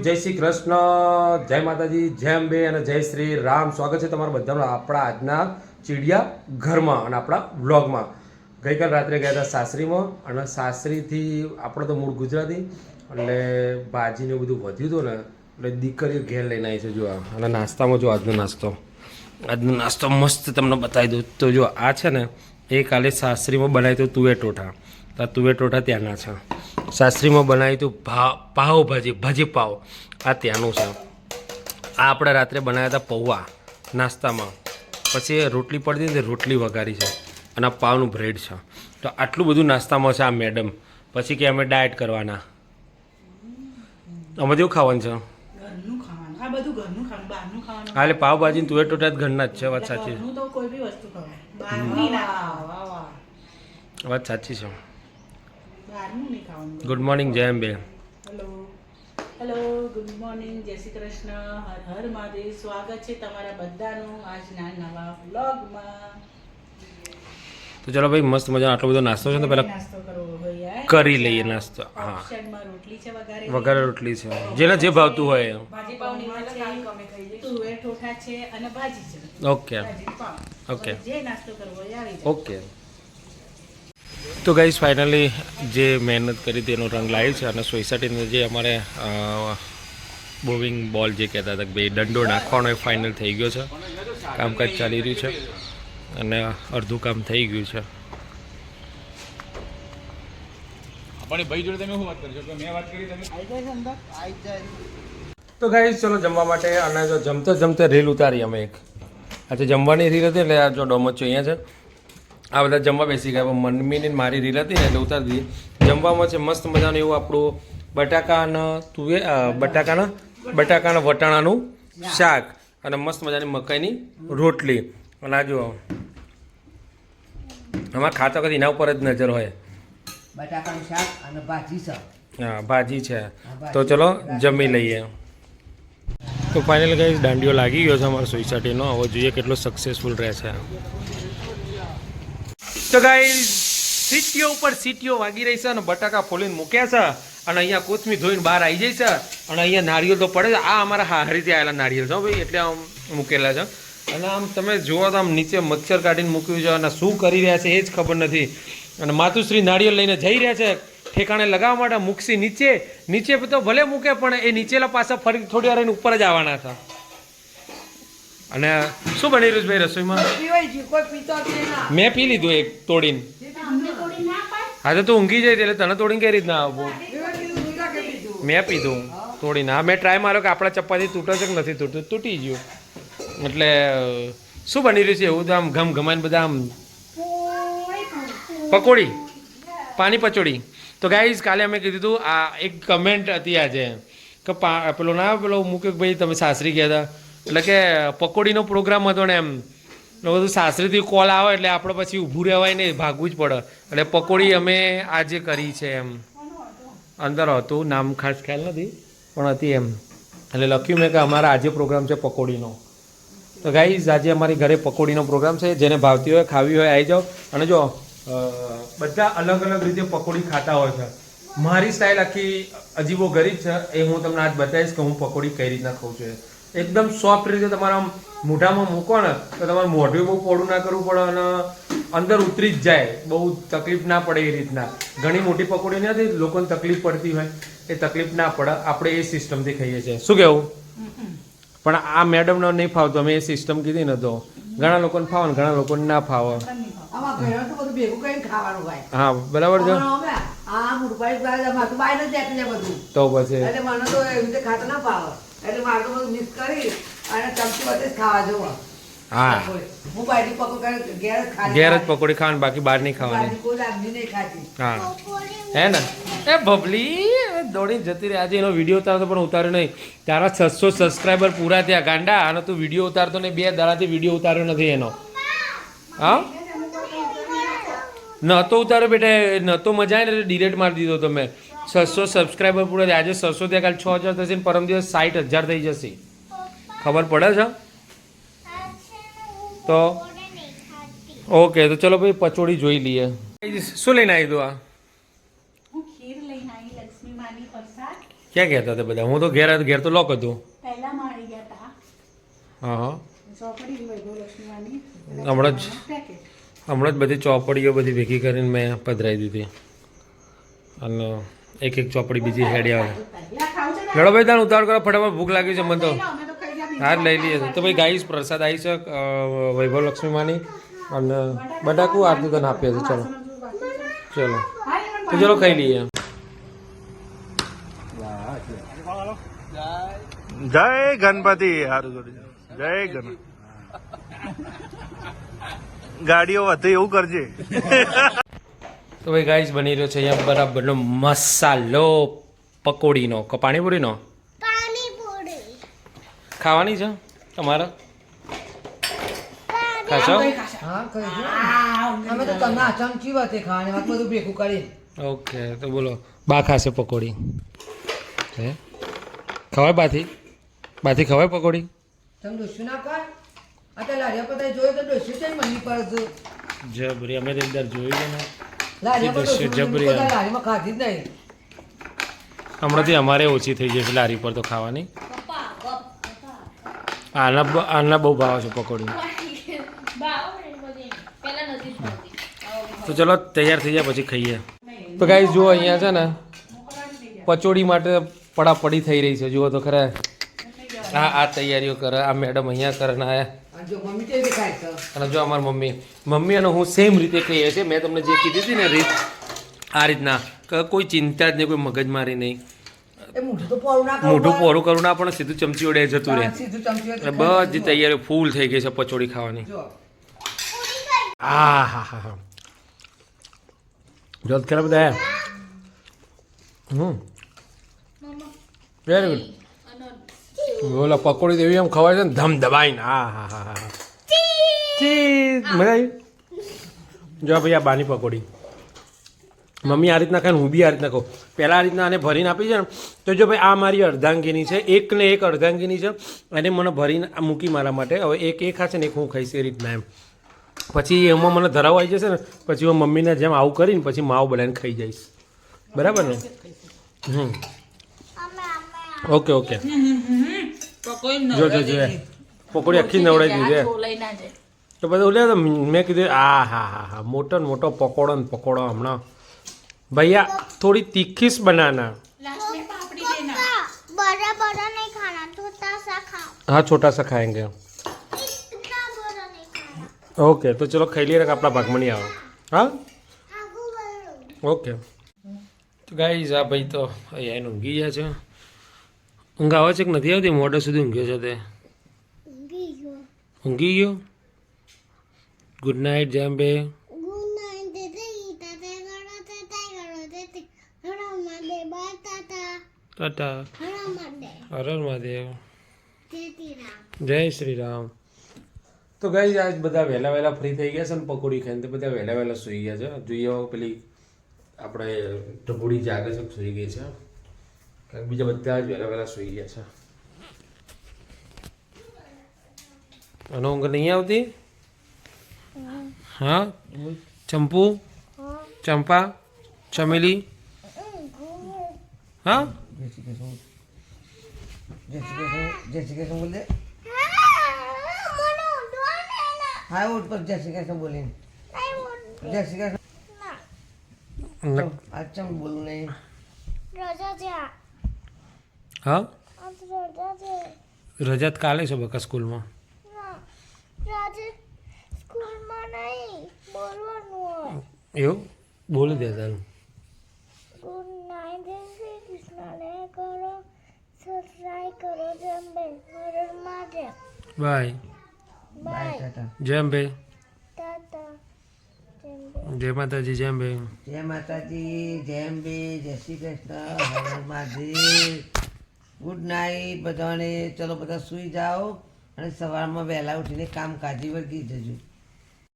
જય શ્રી કૃષ્ણ. જય માતાજી, જય અંબે અને જય શ્રી રામ. સ્વાગત છે તમારા બધાનું આપણા આજના ચીડિયા ઘરમાં અને આપણા વ્લોગમાં. ગઈકાલ રાત્રે ગયા હતા સાસરીમાં અને સાસરીથી, આપણે તો મૂળ ગુજરાતી, એટલે ભાજીને બધું વધ્યું હતું ને, એટલે દીકરીઓ ઘેર લઈને આવી છે જો આ. અને નાસ્તામાં જો આજનો નાસ્તો. આજનો નાસ્તો મસ્ત તમને બતાવી દઉં. તો જો આ છે ને, એ કાલે સાસરીમાં બનાવ્યું હતું તુવેર ટોઠા. તો આ તુવેર ટોઠા ત્યાંના છે. સાસરીમાં બનાવ્યું હતું ભા પાવ ભાજી ભાજી પાવ. આ ત્યાંનું છે. આ આપણે રાત્રે બનાવ્યા હતા પૌવા નાસ્તામાં. પછી રોટલી પડતી ને રોટલી વઘારી છે. અને આ પાવનું બ્રેડ છે. તો આટલું બધું નાસ્તામાં છે આ મેડમ પછી કે અમે ડાયટ કરવાના. અમે જેવું ખાવાનું છે? હા એટલે પાવભાજી ને તુવેર ટોટા જ ઘરના જ છે વાત સાચી. તો વાત સાચી છે. ગુડ મોર્નિંગ જય Ambe. Hello hello good morning જય શ્રી કૃષ્ણ. હર હર મહાદેવ. સ્વાગત છે તમારા બધાનું આજના નવા વ્લોગમાં. તો ચલો ભાઈ મસ્ત મજા આટલો બધો નાસ્તો છે ને પહેલાં કરી લઈએ નાસ્તો હા. ઓપ્શનમાં રોટલી છે વઘારે રોટલી છે. જેને જે ભાવતું હોય ભાજી પાવની છે તુવેર ઠોઠા છે અને ભાજી છે. ઓકે. ઓકે. ઓકે. તો ગાઈઝ ફાઇનલી જે મહેનત કરી હતી એનો રંગ લાવ્યો છે અને સોસાયટીનો જે અમારે બોવિંગ બોલ જે કહેતા હતા કે ભાઈ દંડો નાખવાનો એ ફાઇનલ થઈ ગયો છે. કામકાજ ચાલી રહ્યું છે અને અડધું કામ થઈ ગયું છે. પણ ભાઈ જોડે તમે શું વાત કરશો કે મેં વાત કરી તમે? તો ગાઈ ચલો જમવા માટે અને જો જમતે જમતે રીલ ઉતારી અમે એક. આજે જમવાની રીલ હતી એટલે આ જો ડોમચો અહીંયા છે. આ બધા જમવા બેસી ગયા. પણ મમ્મીની મારી રીલ હતી ને એટલે ઉતારી દીધી જમવામાં છે મસ્ત મજાનું એવું આપણું બટાકાના તુવે બટાકાના બટાકાના વટાણાનું શાક અને મસ્ત મજાની મકાઈની રોટલી. અને આ જુઓ. આમાં ખાતા વખત એના ઉપર જ નજર હોય. બટાકાનું શાક અને ભાજી છે હા ભાજી છે. તો ચલો જમી લઈએ. તો ફાઇનલ કઈ દાંડીઓ લાગી ગયો છે અમારો સોસાયટીનો. હવે જોઈએ કેટલો સક્સેસફુલ રહે છે. તો ગાઈ સીટીઓ ઉપર સીટીઓ વાગી રહી છે અને બટાકા ફોલીને મૂક્યા છે. અને અહીંયા કોથમી ધોઈને બહાર આવી જાય છે. અને અહીંયા નારિયેળ તો પડે છે. આ અમારા હારીથી આવેલા નારિયેળ છે ભાઈ, એટલે આમ મૂકેલા છે. અને આમ તમે જુઓ તો આમ નીચે મચ્છર કાઢીને મૂક્યું છે અને શું કરી રહ્યા છે એ જ ખબર નથી. અને માતુશ્રી નારિયેળ લઈને જઈ રહ્યા છે. ઠેકાણે લગાવવા માટે મૂકશી નીચે. નીચે તો ભલે મૂકે, પણ એ નીચેલા પાછા ફરી થોડી વાર ઉપર જ આવવાના છે. અને શું બની રહ્યું છે ભાઈ રસોઈમાં? મેં પી લીધું એક તોડીને. હા તો તું ઊંઘી જાય એટલે તને તોડીને કઈ રીતના પીધું મેં પીધું તોડીને. હા મેં ટ્રાય માર્યો કે આપણા ચપ્પાથી તૂટે છે કે નથી તૂટતું? તૂટી ગયું. એટલે શું બની રહ્યું છે એવું? તો આમ ઘમ ઘમાઈને બધા આમ પકોડી. પાણી પચોડી. તો ગાઈઝ કાલે અમે કીધું હતું આ એક કમેન્ટ હતી આજે કે પા પેલો ના પેલો મૂક્યો કે ભાઈ તમે સાસરી ગયા હતા? એટલે કે પકોડીનો પ્રોગ્રામ હતો ને એમ. બધું સાસરીથી કોલ આવે એટલે આપણે પછી ઊભું રહેવાય ને ભાગવું જ પડે. એટલે પકોડી અમે આજે કરી છે એમ. અંદર હતું, નામ ખાસ ખ્યાલ નથી, પણ હતી એમ. એટલે લખ્યું મેં કે અમારા આજે પ્રોગ્રામ છે પકોડીનો. તો ગાઈઝ, આજે અમારી ઘરે પકોડીનો પ્રોગ્રામ છે. જેને ભાવતી હોય, ખાવી હોય આવી જાઓ. અને જો બધા અલગ અલગ રીતે પકોડી ખાતા હોય છે. મારી સ્ટાઇલ આખી અજીબો ગરીબ છે. એ હું તમને આજ બતાવીશ કે હું પકોડી કઈ રીતના ખાઉં છું. એકદમ સોફ્ટ રીતે તમારા મોઢામાં મૂકો ને તો તમારે મોઢું બહુ પોડું ના કરવું પડે અને અંદર ઉતરી જ જાય બહુ તકલીફ ના પડે એ રીતના ઘણી મોટી પકોડી નથી લોકોને તકલીફ પડતી હોય એ તકલીફ ના પડે આપણે એ સિસ્ટમથી ખાઈએ છીએ શું કહેવું પણ આ મેડમને નહીં ફાવતો અમે એ સિસ્ટમ કીધી ને તો ઘણા લોકોને ફાવે ને ઘણા લોકોને ના ફાવે હા બરાબર છે તો પછી એટલે તો ના તો બધું મિક્સ કરી અને ચમચી બધે ખાવા જોવા. હા. હું બાયડી પકોડી ઘેર જ ખાલી ઘેર જ પકોડી ખાવાની બાકી બહાર નહીં ખાવાની. કોઈ લાગણી નહીં ખાતી હા. હે ને? એ ભબલી દોડીને જતી રહી. આજે એનો વીડિયો ઉતારતો પણ ઉતાર્યો નહીં. તારા છસો સબસ્ક્રાઈબર પૂરા થયા. ગાંડા અને તું વીડિયો ઉતારતો નહીં. બે દાડાથી વીડિયો ઉતાર્યો નથી એનો. હા? નહોતો ઉતાર્યો બેટા નહોતો મજા આવે ને ડિલેટ મારી દીધો તમે. છસો સબસ્ક્રાઈબર પૂરો થયા. આજે છસો થયા કાલે છ હજાર થશે ને પરમ દિવસ સાઠ હજાર થઈ જશે. ખબર પડે છે? તો? ઓકે તો ચલો ભાઈ પચોડી જોઈ લઈએ. શું લઈને આવી તું આ? ક્યાં કહેતા હતા બધા? હું તો ઘેર ઘેર તો લોક હતું. હા હમણાં જ હમણાં જ બધી ચોપડીઓ બધી ભેગી કરીને મેં પધરાવી દીધી. અને એક એક ચોપડી બીજી હેડી આવે. લડો ભાઈ, તાણ ઉતાવળ કરો, ફટાફટ ભૂખ લાગી છે, મને તો. હા લઈ લઈએ. તો ભાઈ ગાઈશ પ્રસાદ આવી છે વૈભવ વૈભવ લક્ષ્મીમાંની. અને બટાકું આરતી તને આપીએ છે ચલો. ચલો. મને તો ચલો ખાઈ લઈએ. જય ગણપતિ સારું જય ગણ ગાડીઓ વધે એવું કરજે. તો ભાઈ ગાઈસ બની રહ્યો છે અહીંયા બરાબરનો મસાલો પકોડીનો. કે પાણીપુરીનો? ખાવાની છે તમારે? ખાશો? ઓકે તો બોલો. બા ખાશે પકોડી. ખવાય બાથી? બાથી ખવાય પકોડી? જબરી અમે અંદર જોયું ને જબરી હમણાંથી અમારે ઓછી થઈ જશે લારી પર તો ખાવાની. આના આના બહુ ભાવ છે પકોડી તો ચલો તૈયાર થઈ જાય પછી ખાઈએ. તો ગાઈ જુઓ અહીંયા છે ને પચોડી માટે પડાપડી થઈ રહી છે. જુઓ તો ખરા. આ આ તૈયારીઓ કરે આ મેડમ અહીંયા કરે ને આ અને જો અને અમારી મમ્મી. મમ્મી અને હું સેમ રીતે કહીએ છીએ. મેં તમને જે કીધી હતી ને રીત આ રીતના. કોઈ ચિંતા જ નહીં કોઈ મગજમારી નહીં. મોઢું. પોરું કરું ના પણ સીધું ચમચી વડે જતું રહે. ખાઈ બધી તૈયારી ફૂલ થઈ ગઈ છે પચોડી ખાવાની. હા હા હા હા જોત ખરા બધા. હમ. વેરી ગુડ બોલો પકોડી દેવી એમ ખવાય છે ને ધમ દબાઈને હા હા હા હા. ચીઝ. મજા આવી? જો ભાઈ આ બાની પકોડી. મમ્મી આ રીતના ખાઈને હું બી આ રીતના કહું પહેલાં આ રીતના આને ભરીને આપી છે ને તો જો ભાઈ આ મારી અર્ધાંગીની છે એક ને એક અર્ધાંગીની છે અને મને ભરીને મૂકી મારા માટે. હવે એક એ ખાશે ને એક હું ખાઈશ એ રીતના એમ. પછી એમાં મને ધરાવ આવી જશે ને પછી હું મમ્મીને જેમ આવું કરીને પછી માવ બનાવીને ખાઈ જઈશ. બરાબર ને? હમ. Okay okay. જો જો જો પકોડી આખી નવડાવી દીધી હે. લઈ ના જાય તો બધું લે તો મેં કીધું આ હા હા હા મોટો ને મોટો પકોડો ને પકોડો હમણાં ભૈયા થોડી તીખીસ બનાના લાસ્ટ में पापड़ी देना बड़ा बड़ा नहीं खाना छोटा सा खाओ हाँ छोटा सा खाएंगे इतना बड़ा नहीं खाना ओके तो चलो खाई लिया આપણા ભાગમાં નહીં આવે હા आगू बढ़ो ઓકે તો ગાઈઝ આ ભાઈ તો અહીંયા એને ઊંઘી ગયા છે ઊંઘ આવે છે કે નથી આવતી? મોડે સુધી ઊંઘ્યો છે તે. ઊંઘી ગયો. ગુડ નાઇટ જેમ બે ટાટા હર મહાદેવ. જય શ્રી રામ. તો ગઈ આજ બધા વહેલા વહેલા ફ્રી થઈ ગયા છે ને પકોડી ખાઈને તો બધા વહેલા વહેલા સૂઈ ગયા છે. જોઈએ પેલી આપણે ઢબુડી જાગે છે સૂઈ ગઈ છે. કારણ કે બીજા બધા જ વહેલા વહેલા સૂઈ ગયા છે અને ઊંઘ નહીં આવતી હા ચંપુ ચંપા ચમેલી હા જય શ્રી કૃષ્ણ જય શ્રી કૃષ્ણ જય શ્રી કૃષ્ણ બોલ દે मनो उठवा लेना હા ઉઠ પર જય શ્રી કૃષ્ણ બોલીને नहीं उठ જય શ્રી કૃષ્ણ ना આજ ચમ બોલું નહીં रोजा जा હા? રજા કાલે છે બકા સ્કૂલમાં? એવું? બોલી દે તારું. બાય. બાય. ટાટા. જેમ બે. જય માતાજી જેમ બે. જય માતાજી જેમ બે. જય શ્રી કૃષ્ણ. હરર મહાદેવ. ગુડ નાઇટ બધાને. ચલો બધા સૂઈ જાઓ અને સવારમાં વહેલા ઉઠીને કામ કાજી વર્ગી જજો.